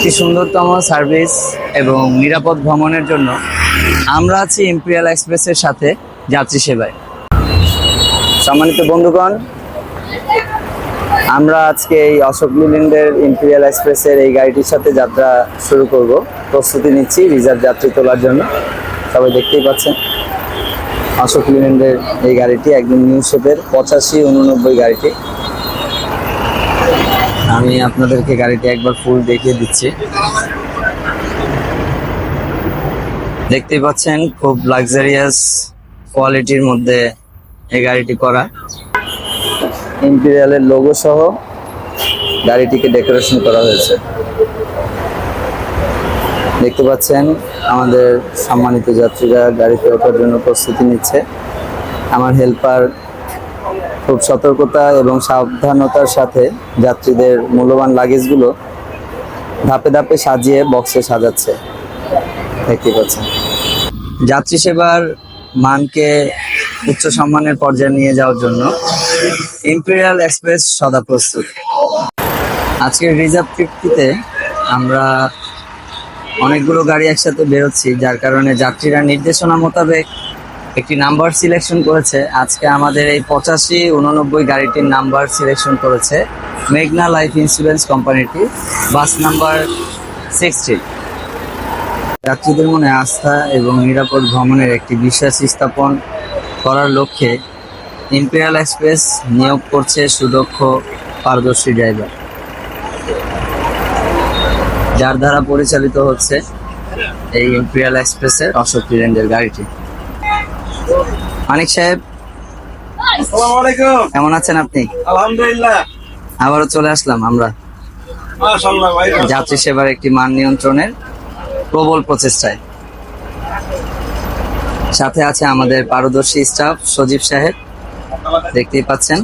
একটি সুন্দরতম সার্ভিস এবং নিরাপদ ভ্রমণের জন্য আমরা আছি ইম্পেরিয়াল এক্সপ্রেসের সাথে যাত্রী সেবায়। সম্মানিত বন্ধুগণ, আমরা আজকে এই অশোক লিল্যান্ডের ইম্পেরিয়াল এক্সপ্রেসের এই গাড়িটির সাথে যাত্রা শুরু করব। প্রস্তুতি নিচ্ছি রিজার্ভ যাত্রী তোলার জন্য। সবাই দেখতেই পাচ্ছেন, অশোক লিল্যান্ডের এই গাড়িটি একদম নিউ শেপের পঁচাশি উননব্বই গাড়িটি। আমি আপনাদেরকে গাড়িটি একবার ফুল দেখিয়ে দিচ্ছি। দেখতেই পাচ্ছেন, খুব লাক্সারিয়াস কোয়ালিটির মধ্যে এই গাড়িটি করা। ইম্পেরিয়ালের লোগো সহ গাড়িটিকে ডেকোরেশন করা হয়েছে। দেখতে পাচ্ছেন, আমাদের সম্মানিত যাত্রীরা গাড়িতে ওঠার জন্য প্রস্তুতি নিচ্ছে। আমার হেল্পার খুব সতর্কতা এবং সাবধানতার সাথে যাত্রীদের মূল্যবান লাগেজগুলো ধাপে ধাপে সাজিয়ে বক্সে সাজাচ্ছে। দেখতে পাচ্ছেন যাত্রী সেবার মানকে উচ্চ সম্মানের পর্যায়ে নিয়ে যাওয়ার জন্য ইম্পেরিয়াল এক্সপ্রেস সদা প্রস্তুত। আজকের রিজার্ভ ট্রিপটিতে আমরা অনেকগুলো গাড়ি একসাথে বেরোচ্ছি, যার কারণে যাত্রীরা নির্দেশনা মোতাবেক একটি নাম্বার সিলেকশন করেছে। আজকে আমাদের এই পঁচাশি উননব্বই গাড়িটির নাম্বার সিলেকশন করেছে মেঘনা লাইফ ইন্স্যুরেন্স কোম্পানিটি বাস নাম্বার সিক্সটি যাত্রীদের মনে আস্থা এবং নিরাপদ ভ্রমণের একটি বিশ্বাস স্থাপন করার লক্ষ্যে ইম্পেরিয়াল এক্সপ্রেস নিয়োগ করছে সুদক্ষ, পারদর্শী ড্রাইভার যার দ্বারা পরিচালিত হচ্ছে এই ইম্পেরিয়াল এক্সপ্রেসের অশোক লেন্ডের গাড়িটি। মানিক সাহেব কেমন আছেন আপনি? আলহামদুলিল্লাহ। আবারও চলে আসলাম আমরা। যাত্রী সেবার একটি মান নিয়ন্ত্রণের প্রবল প্রচেষ্টায়। সাথে আছে আমাদের পারদর্শী স্টাফ সজীব সাহেব। দেখতেই পাচ্ছেন।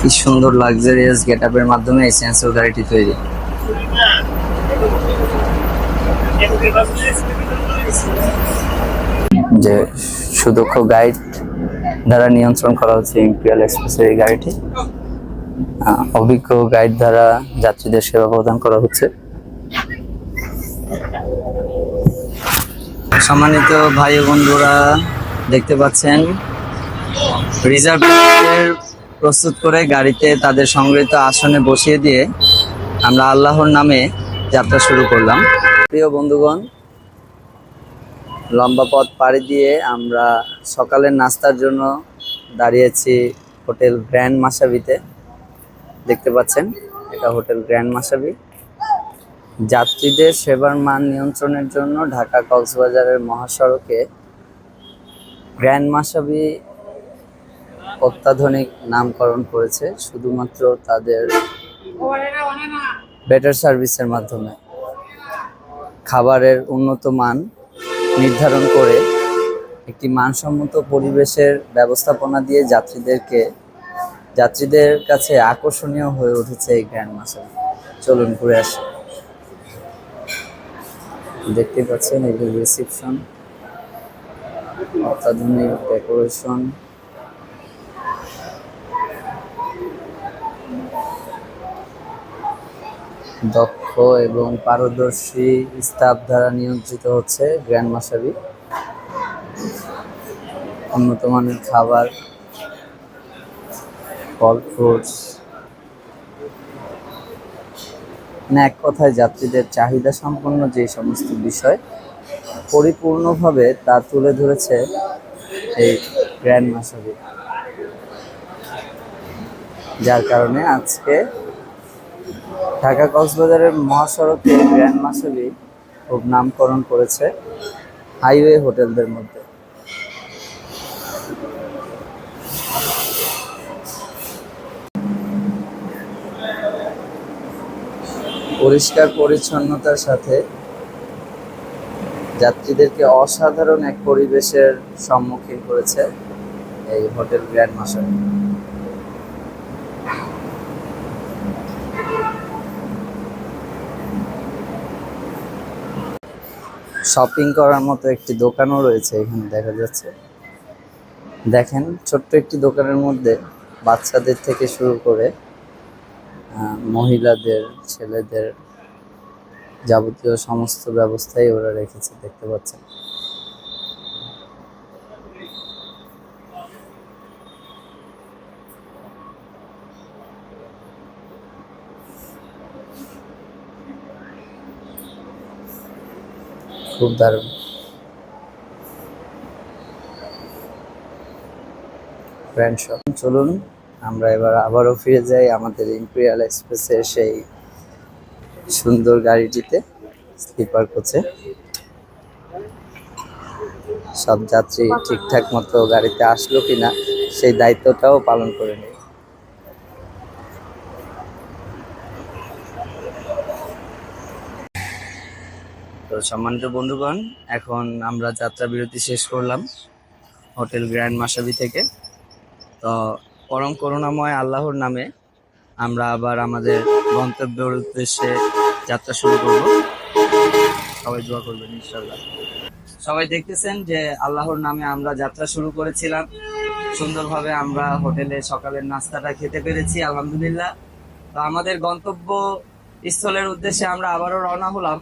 কি সুন্দর লাক্সারিয়াস গেট আপের মাধ্যমে এই সেন্সর গাড়িটি তৈরি। যে সুদক্ষ গাইড দ্বারা নিয়ন্ত্রণ করা হচ্ছে ইম্পেরিয়াল এক্সপ্রেসের এই গাড়িটি। অভিজ্ঞ গাইড দ্বারা যাত্রীদের সেবা প্রদান করা হচ্ছে। সম্মানিত ভাই বন্ধুরা, দেখতে পাচ্ছেন রিজার্ভ প্রস্তুত করে গাড়িতে তাদের সংগৃহীত আসনে বসিয়ে দিয়ে আমরা আল্লাহর নামে যাত্রা শুরু করলাম। প্রিয় বন্ধুগণ, লম্বা পথ পাড়ি দিয়ে আমরা সকালের নাস্তার জন্য দাঁড়িয়েছি হোটেল গ্র্যান্ড মাসাবিতে। দেখতে পাচ্ছেন, এটা হোটেল গ্র্যান্ড মাসাবি। যাত্রীদের সেবার মান নিয়ন্ত্রণের জন্য ঢাকা কক্সবাজারের মহাসড়কে গ্র্যান্ড মাসাবি অত্যাধুনিক নামকরণ করেছে, শুধুমাত্র তাদের বেটার সার্ভিসের মাধ্যমে। খাবারের উন্নত মান নির্ধারণ করে একটি মানসম্মত পরিবেশের ব্যবস্থাপনা দিয়ে যাত্রীদেরকে, যাত্রীদের কাছে আকর্ষণীয় হয়ে উঠেছে এই গ্র্যান্ড মাসাল চলুন ঘুরে আসি। দেখতে পাচ্ছেন যে রিসিপশন অত্যাধুনিক ডেকোরেশন দক্ষ এবং পারদর্শী স্টাফ দ্বারা নিয়ন্ত্রিত হচ্ছে গ্র্যান্ড মাসাবি। উন্নত মানের খাবার, ফল ফ্রুটস। মানে এক কথায় যাত্রীদের চাহিদা সম্পন্ন যে সমস্ত বিষয়, পরিপূর্ণভাবে তা তুলে ধরেছে এই গ্র্যান্ড মাসাবি। যার কারণে আজকে ঢাকা কক্সবাজারের মহাসড়কে গ্র্যান্ড মাসাবি খুব নামকরণ করেছে হাইওয়ে হোটেলদের মধ্যে। পরিষ্কার পরিচ্ছন্নতার সাথে যাত্রীদেরকে অসাধারণ এক পরিবেশের সম্মুখীন করেছে এই হোটেল গ্র্যান্ড মাসাবি শপিং করার মতো একটি দোকানও রয়েছে এখানে দেখা যাচ্ছে। দেখেন, ছোট্ট একটি দোকানের মধ্যে বাচ্চাদের থেকে শুরু করে মহিলাদের, ছেলেদের যাবতীয় সমস্ত ব্যবস্থাই ওরা রেখেছে, দেখতে পাচ্ছেন। খুব দারুণ। চলুন, আমরা এবার আবারও ফিরে যাই আমাদের ইম্পেরিয়াল এক্সপ্রেসের সেই সুন্দর গাড়িটিতে, স্লিপার কোচে। সব যাত্রী ঠিকঠাক মতো গাড়িতে আসলো কিনা, সেই দায়িত্বটাও পালন করে নেই। তো সম্মানিত বন্ধুগণ, এখন আমরা যাত্রা বিরতি শেষ করলাম হোটেল গ্র্যান্ড মাসাবি থেকে। তো পরম করুণাময় আল্লাহর নামে আমরা আবার আমাদের গন্তব্যের উদ্দেশ্যে যাত্রা শুরু করব। সবাই দোয়া করবেন ইনশাল্লাহ সবাই দেখতেছেন যে আল্লাহর নামে আমরা যাত্রা শুরু করেছিলাম। সুন্দরভাবে আমরা হোটেলে সকালের নাস্তাটা খেতে পেরেছি, আলহামদুলিল্লাহ। তো আমাদের গন্তব্য স্থলের উদ্দেশ্যে আমরা আবারও রওনা হলাম।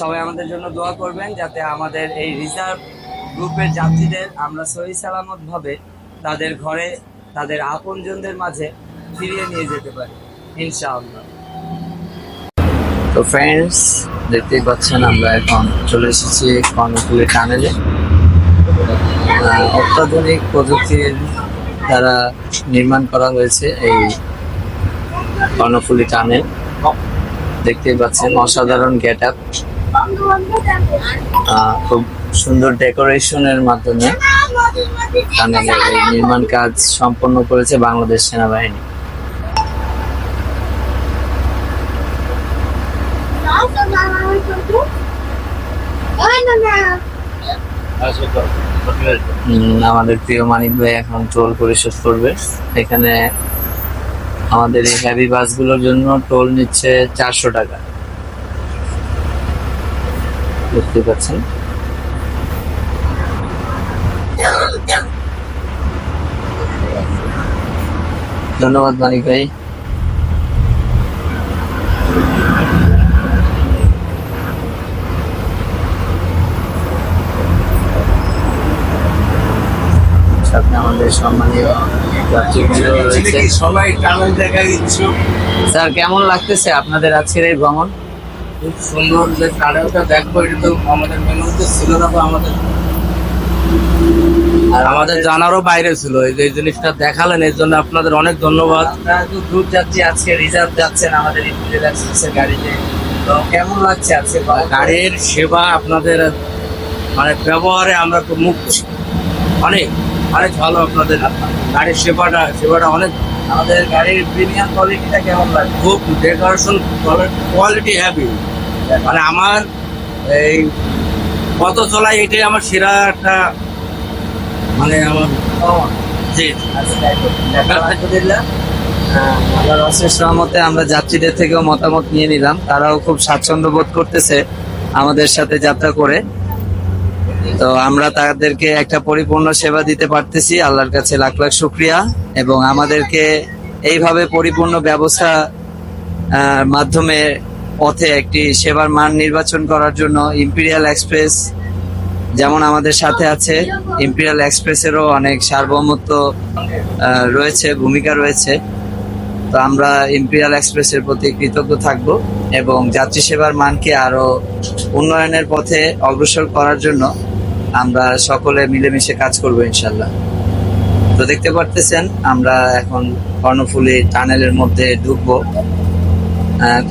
সবাই আমাদের জন্য দোয়া করবেন যাতে আমাদের এই রিজার্ভ গ্রুপের যাত্রীদের আমরা সহি সালামত ভাবে তাদের ঘরে, তাদের আপনজনদের মাঝে ফিরিয়ে নিয়ে যেতে পারি, ইনশাআল্লাহ। তো ফ্রেন্ডস দেখতেই পাচ্ছেন আমরা এখন চলে এসেছি কর্ণফুলি টানেলে অত্যাধুনিক প্রযুক্তির দ্বারা নির্মাণ করা হয়েছে এই কর্ণফুলি টানেল দেখতেই পাচ্ছেন অসাধারণ গেট আপ খুব সুন্দর ডেকোরেশনের মাধ্যমে নির্মাণ কাজ সম্পন্ন করেছে বাংলাদেশ সেনাবাহিনী। আমাদের প্রিয় মানিক ভাই এখন টোল পরিশোধ করবে। এখানে আমাদের এই হ্যাভি বাসগুলোর জন্য টোল নিচ্ছে চারশো টাকা। দেখতে পাচ্ছেন ধন্যবাদ মানিক ভাই। সাথে আমাদের সম্মানীয় সবাই দেখার স্যার কেমন লাগতেছে আপনাদের আজকের এই ভ্রমণ? খুব সুন্দর যে টানেলটা দেখব এটা তো আমাদের মেনুতে ছিল না বা আমাদের আর আমাদের জানারও বাইরে ছিল এই যে এই জিনিসটা দেখালেন এর জন্য আপনাদের অনেক ধন্যবাদ। তো গ্রুপ যাত্রী আজকে রিজার্ভ যাচ্ছেন আমাদের গাড়িতে। তো কেমন লাগছে আজকে গাড়ির সেবা আপনাদের মানে ব্যবহারে আমরা খুব মুক্ত অনেক অনেক ভালো আপনাদের গাড়ির সেবাটা সেবাটা অনেক আমাদের গাড়ির প্রিমিয়াম কোয়ালিটিটা কেমন লাগছে? খুব ডেকোরেশন কোয়ালিটি হ্যাভি মানে আমার এই কত চলাই এটাই আমার সেরা একটা মানে আমার অশেষ রহমতে আমরা যাত্রীদের থেকেও মতামত নিয়ে নিলাম। তারাও খুব স্বাচ্ছন্দ্য বোধ করতেছে আমাদের সাথে যাত্রা করে। তো আমরা তাদেরকে একটা পরিপূর্ণ সেবা দিতে পারতেছি। আল্লাহর কাছে লাখ লাখ শুক্রিয়া। এবং আমাদেরকে এইভাবে পরিপূর্ণ ব্যবস্থা মাধ্যমে পথে একটি সেবার মান নির্বাচন করার জন্য ইম্পিরিয়াল এক্সপ্রেস যেমন আমাদের সাথে আছে ইম্পিরিয়াল এক্সপ্রেসেরও অনেক সার্বভৌমত্ব রয়েছে, ভূমিকা রয়েছে। তো আমরা ইম্পিরিয়াল এক্সপ্রেসের প্রতি কৃতজ্ঞ থাকব এবং যাত্রী সেবার মানকে আরও উন্নয়নের পথে অগ্রসর করার জন্য আমরা সকলে মিলেমিশে কাজ করব ইনশাল্লাহ তো দেখতে পারতেছেন, আমরা এখন কর্ণফুলী টানেলের মধ্যে ঢুকবো।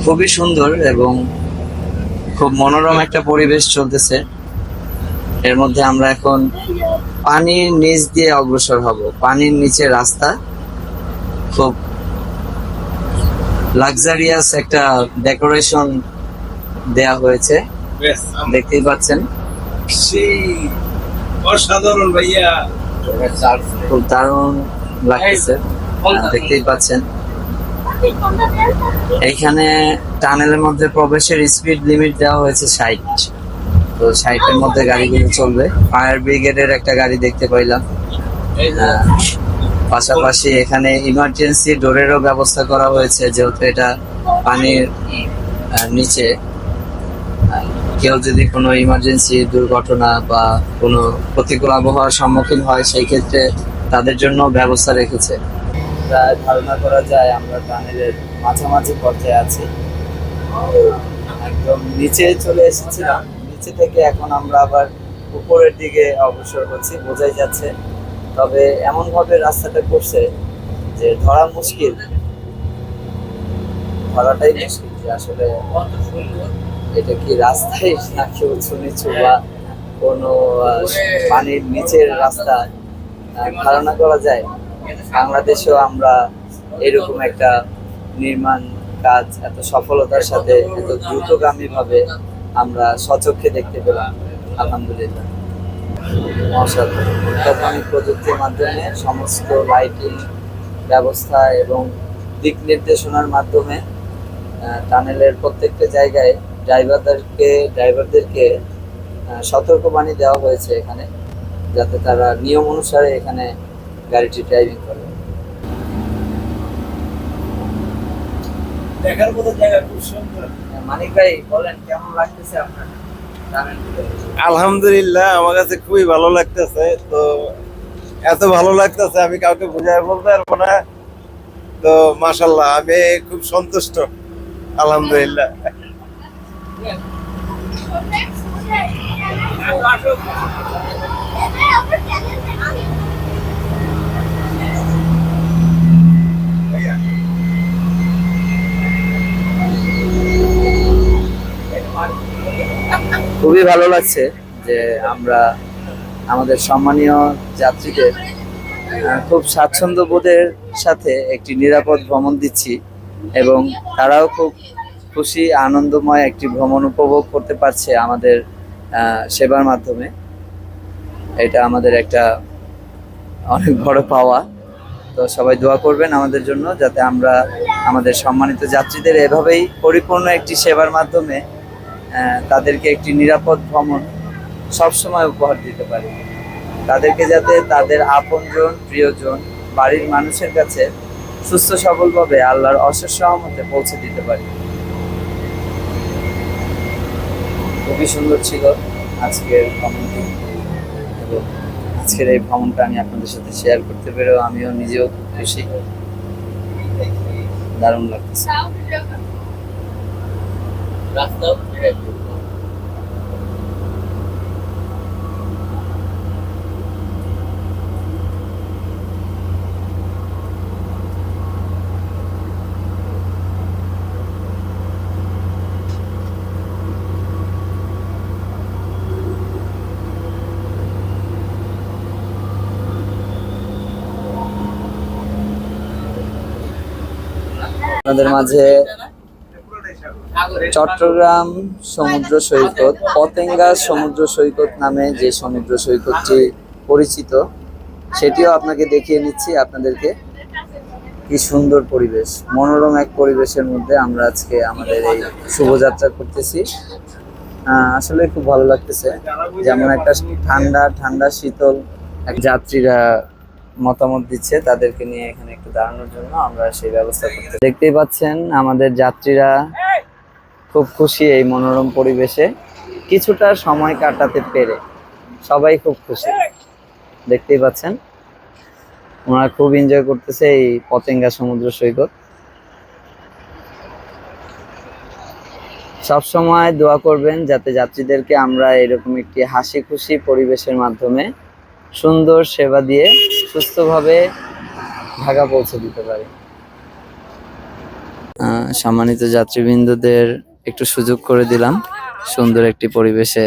খুবই সুন্দর এবং খুব মনোরম একটা পরিবেশ চলতেছে। এর মধ্যে আমরা এখন পানির নিচ দিয়ে অগ্রসর হব। পানির নিচে রাস্তা। খুব লাক্সারিয়াস একটা ডেকোরেশন দেয়া হয়েছে। দেখতেই পাচ্ছেন। অসাধারণ ভাইয়া। খুব দারুণ লাগতেছে। দেখতেই পাচ্ছেন। এইখানে টানেলের মধ্যে প্রবেশের স্পিড লিমিট দেওয়া হয়েছে ষাট। তো ষাটের মধ্যে গাড়িগুলো চলবে। ফায়ার ব্রিগেডের একটা গাড়ি দেখতে পাইলাম। আহ, পাশাপাশি এখানে ইমার্জেন্সি ডোরেরও ব্যবস্থা করা হয়েছে যেহেতু এটা পানির নিচে। কেউ যদি কোনো ইমার্জেন্সি দুর্ঘটনা বা কোনো প্রতিকূল আবহাওয়ার সম্মুখীন হয় সেই ক্ষেত্রে তাদের জন্য ব্যবস্থা রেখেছে। প্রায় ধারণা করা যায় আমরা টানেলের মাঝামাঝি পর্যায়ে আছি। একদম নিচে চলে এসেছিলাম। নিচে থেকে এখন আমরা আবার উপরের দিকে অগ্রসর হচ্ছি, বোঝাই যাচ্ছে। তবে এমনভাবে রাস্তাটা করছে যে ধরা মুশকিল। ধরাটাই মুশকিল যে আসলে এটা কি রাস্তায় নাকি উঁচু নিচু বা কোনো পানির নিচের রাস্তা? ধারণা করা যায়। বাংলাদেশেও আমরা এরকম একটা নির্মাণ কাজ, এত সফলতার সাথে, এত দ্রুতগামী ভাবে আমরা সচক্ষে দেখতে পেলাম, আলহামদুলিল্লাহ। অত্যাধুনিক প্রযুক্তির মাধ্যমে সমস্ত লাইটিং ব্যবস্থা এবং দিক নির্দেশনার মাধ্যমে টানেলের প্রত্যেকটা জায়গায় ড্রাইভারদেরকে ড্রাইভারদেরকে সতর্কবাণী দেওয়া হয়েছে এখানে, যাতে তারা নিয়ম অনুসারে এখানে গাড়িটি ড্রাইভিং করে। দেখার মতো জায়গা খুব সুন্দর। মানিক ভাই বলেন কেমন লাগতেছে আপনার? আলহামদুলিল্লাহ আমার কাছে খুবই ভালো লাগতেছে। তো এত ভালো লাগতেছে আমি কাউকে বোঝায় বলতে পারব না। তো মাশাল্লাহ আমি খুব সন্তুষ্ট। আলহামদুলিল্লাহ। খুবই ভালো লাগছে যে আমরা আমাদের সম্মানীয় যাত্রীদের খুব স্বাচ্ছন্দ্য বোধের সাথে একটি নিরাপদ ভ্রমণ দিচ্ছি এবং তারাও খুব খুশি, আনন্দময় একটি ভ্রমণ উপভোগ করতে পারছে আমাদের সেবার মাধ্যমে। এটা আমাদের একটা অনেক বড় পাওয়া। তো সবাই দোয়া করবেন আমাদের জন্য যাতে আমরা আমাদের সম্মানিত যাত্রীদের এভাবেই পরিপূর্ণ একটি সেবার মাধ্যমে তাদেরকে একটি নিরাপদ ভ্রমণ সবসময় উপহার দিতে পারি। তাদেরকে যাতে তাদের আপনজন, প্রিয়জন, বাড়ির মানুষের কাছে সুস্থ সবলভাবে আল্লাহর অশেষ সহমতে পৌঁছে দিতে পারি। খুবই সুন্দর ছিল আজকের ভ্রমণটি। এবং আজকের এই ভ্রমণটা আমি আপনাদের সাথে শেয়ার করতে পেরেও আমিও নিজেও খুব খুশি। দারুণ লাগতেছে। রাস্তাও আপনাদের মাঝে চট্টগ্রাম সমুদ্র সৈকত পতেঙ্গা সমুদ্র সৈকত নামে যে সমুদ্র সৈকতটি পরিচিত সেটিও আপনাকে দেখিয়ে নিচ্ছি আপনাদেরকে। কি সুন্দর পরিবেশ মনোরম এক পরিবেশের মধ্যে আমরা আজকে আমাদের এই শুভযাত্রা করতেছি। আহ, আসলে খুব ভালো লাগতেছে যেমন একটা ঠান্ডা ঠান্ডা শীতল এক যাত্রীরা মতামত দিচ্ছে তাদেরকে নিয়ে এখানে একটু দাঁড়ানোর জন্য। আমরা সেই ব্যবস্থা করতে দেখতেই পাচ্ছেন আমাদের যাত্রীরা খুব খুশি এই মনোরম পরিবেশে। কিছুটা সময় কাটাতে পেরে সবাই খুব খুশি। দেখতেই পাচ্ছেন, ওনারা খুব এনজয় করতেছে এই পতেঙ্গা সমুদ্র সৈকত। সব সময় দোয়া করবেন যাতে যাত্রীদেরকে আমরা এরকম একটি হাসি খুশি পরিবেশের মাধ্যমে সুন্দর সেবা দিয়ে সুস্থভাবে ঢাকা পৌঁছে দিতে পারি। সম্মানিত যাত্রীবৃন্দদের একটু সুযোগ করে দিলাম। সুন্দর একটি পরিবেশে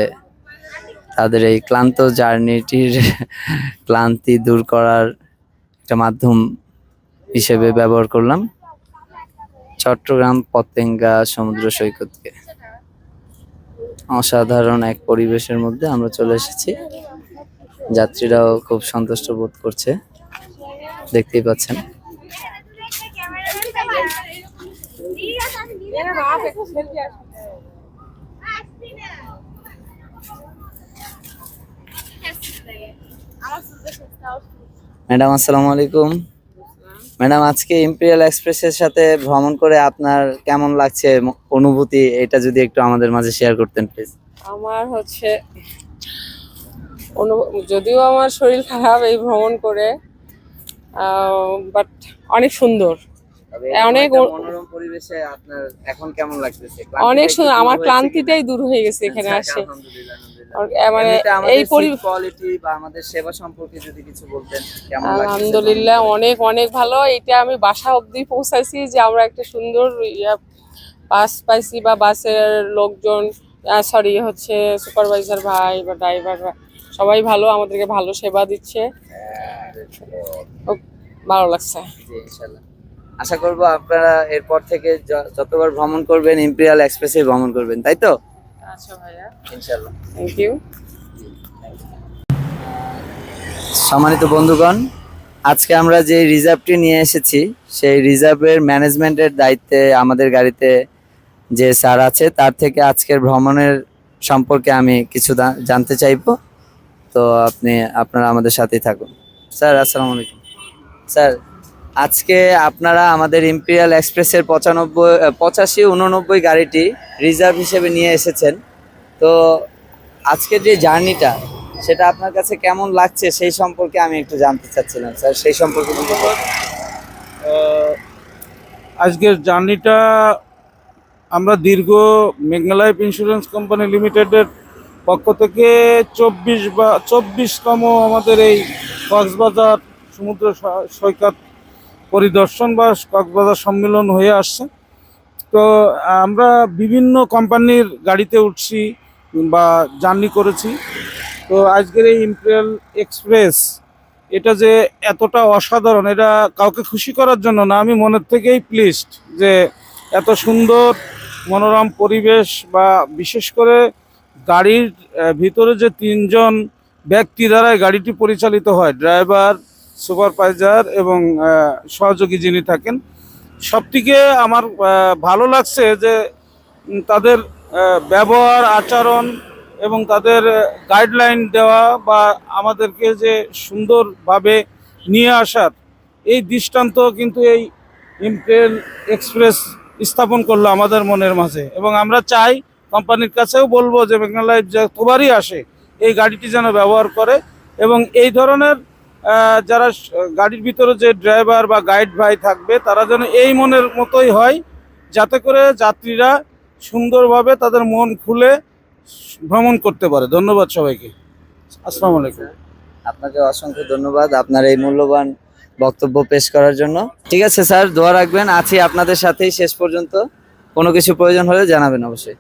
তাদের এই ক্লান্ত জার্নিটির ক্লান্তি দূর করার একটা মাধ্যম হিসেবে ব্যবহার করলাম। চট্টগ্রাম পতেঙ্গা সমুদ্র সৈকতকে। অসাধারণ এক পরিবেশের মধ্যে আমরা চলে এসেছি। যাত্রীরাও খুব সন্তুষ্ট বোধ করছে। দেখতেই পাচ্ছেন। ম্যাডাম আসসালামু আলাইকুম। ম্যাডাম আজকে ইম্পেরিয়াল এক্সপ্রেসের সাথে ভ্রমণ করে আপনার কেমন লাগছে অনুভূতি? এটা যদি একটু আমাদের মাঝে শেয়ার করতেন প্লিজ আমার হচ্ছে যদিও আমার শরীর খারাপ এই ভ্রমণ করে বাট অনেক সুন্দর। অনেক পরিবেশে আপনার এখন কেমন লাগতেছে? অনেক সুন্দর। আমার ক্লান্তিটাই দূর হয়ে গেছে এখানে আসে। মানে এই কোয়ালিটি বা আমাদের সেবা সম্পর্কে যদি কিছু বলতেন কেমন আলহামদুলিল্লাহ অনেক অনেক ভালো। এটা আমি বাসা অবধি পৌঁছাইছি যে আমরা একটা সুন্দর ইয়া বাস পাইছি বা বাসের লোকজন সরি হচ্ছে সুপারভাইজার ভাই বা ড্রাইভার সবাই ভালো আমাদেরকে ভালো সেবা দিচ্ছে। খুব ভালো লাগছে। ইনশাল্লাহ। আশা করব আপনারা এরপর থেকে যতবার ভ্রমণ করবেন ইম্পেরিয়াল এক্সপ্রেসে ভ্রমণ করবেন তাই তো? আচ্ছা ভাইয়া। থ্যাংক ইউ সম্মানিত বন্ধুগণ আজকে আমরা যে রিজার্ভটি নিয়ে এসেছি সেই রিজার্ভের ম্যানেজমেন্টের দায়িত্বে আমাদের গাড়িতে যে স্যার আছে তার থেকে আজকের ভ্রমণের সম্পর্কে আমি কিছু জানতে চাইব। তো আপনি আপনারা আমাদের সাথেই থাকুন। স্যার আসসালামু আলাইকুম। স্যার আজকে আপনারা আমাদের ইম্পেরিয়াল এক্সপ্রেসের পঁচানব্বই পঁচাশি, উননব্বই গাড়িটি রিজার্ভ হিসেবে নিয়ে এসেছেন। তো আজকের যে জার্নিটা, সেটা আপনার কাছে কেমন লাগছে সেই সম্পর্কে আমি একটু জানতে চাচ্ছিলাম, স্যার। সেই সম্পর্কে আজকের জার্নিটা আমরা দীর্ঘ মেঘনা লাইফ ইন্স্যুরেন্স কোম্পানি লিমিটেডের পক্ষ থেকে চব্বিশ বা, চব্বিশতম আমাদের এই কক্সবাজার সমুদ্র সৈকত পরিদর্শন বা কক্সবাজার সম্মেলন হয়ে আসছে। তো, আমরা বিভিন্ন কোম্পানির গাড়িতে উঠছি বা জার্নি করেছি। তো, আজকের এই ইম্পেরিয়াল এক্সপ্রেস, এটা যে এতটা অসাধারণ, এটা কাউকে খুশি করার জন্য না, আমি মনের থেকেই প্লিজড যে এত সুন্দর মনোরম পরিবেশ বা বিশেষ করে গাড়ির ভিতরে যে তিনজন ব্যক্তি দ্বারা গাড়িটি পরিচালিত হয়, ড্রাইভার সুপারভাইজার এবং সহযোগী যিনি থাকেন, সবথেকে আমার ভালো লাগছে যে তাদের ব্যবহার, আচরণ এবং তাদের গাইডলাইন দেওয়া বা আমাদেরকে যে সুন্দরভাবে নিয়ে আসার এই দৃষ্টান্ত কিন্তু এই ইম্পেল এক্সপ্রেস স্থাপন করল আমাদের মনের মাঝে। এবং আমরা চাই কোম্পানির কাছেও বলব যে মেঘনা লাইফ যতবারই আসে, এই গাড়িটি যেন ব্যবহার করে এবং এই ধরনের যারা গাড়ির ভিতরে যে ড্রাইভার বা গাইড ভাই থাকবে, তারা যেন এই মনের মতোই হয়, যাতে করে যাত্রীরা সুন্দরভাবে তাদের মন খুলে ভ্রমণ করতে পারে। ধন্যবাদ সবাইকে। আসসালামু আলাইকুম। আপনাকে অসংখ্য ধন্যবাদ আপনার এই মূল্যবান বক্তব্য পেশ করার জন্য। ঠিক আছে স্যার, দোয়া রাখবেন। আছি আপনাদের সাথেই। শেষ পর্যন্ত কোনো কিছু প্রয়োজন হলে জানাবেন অবশ্যই।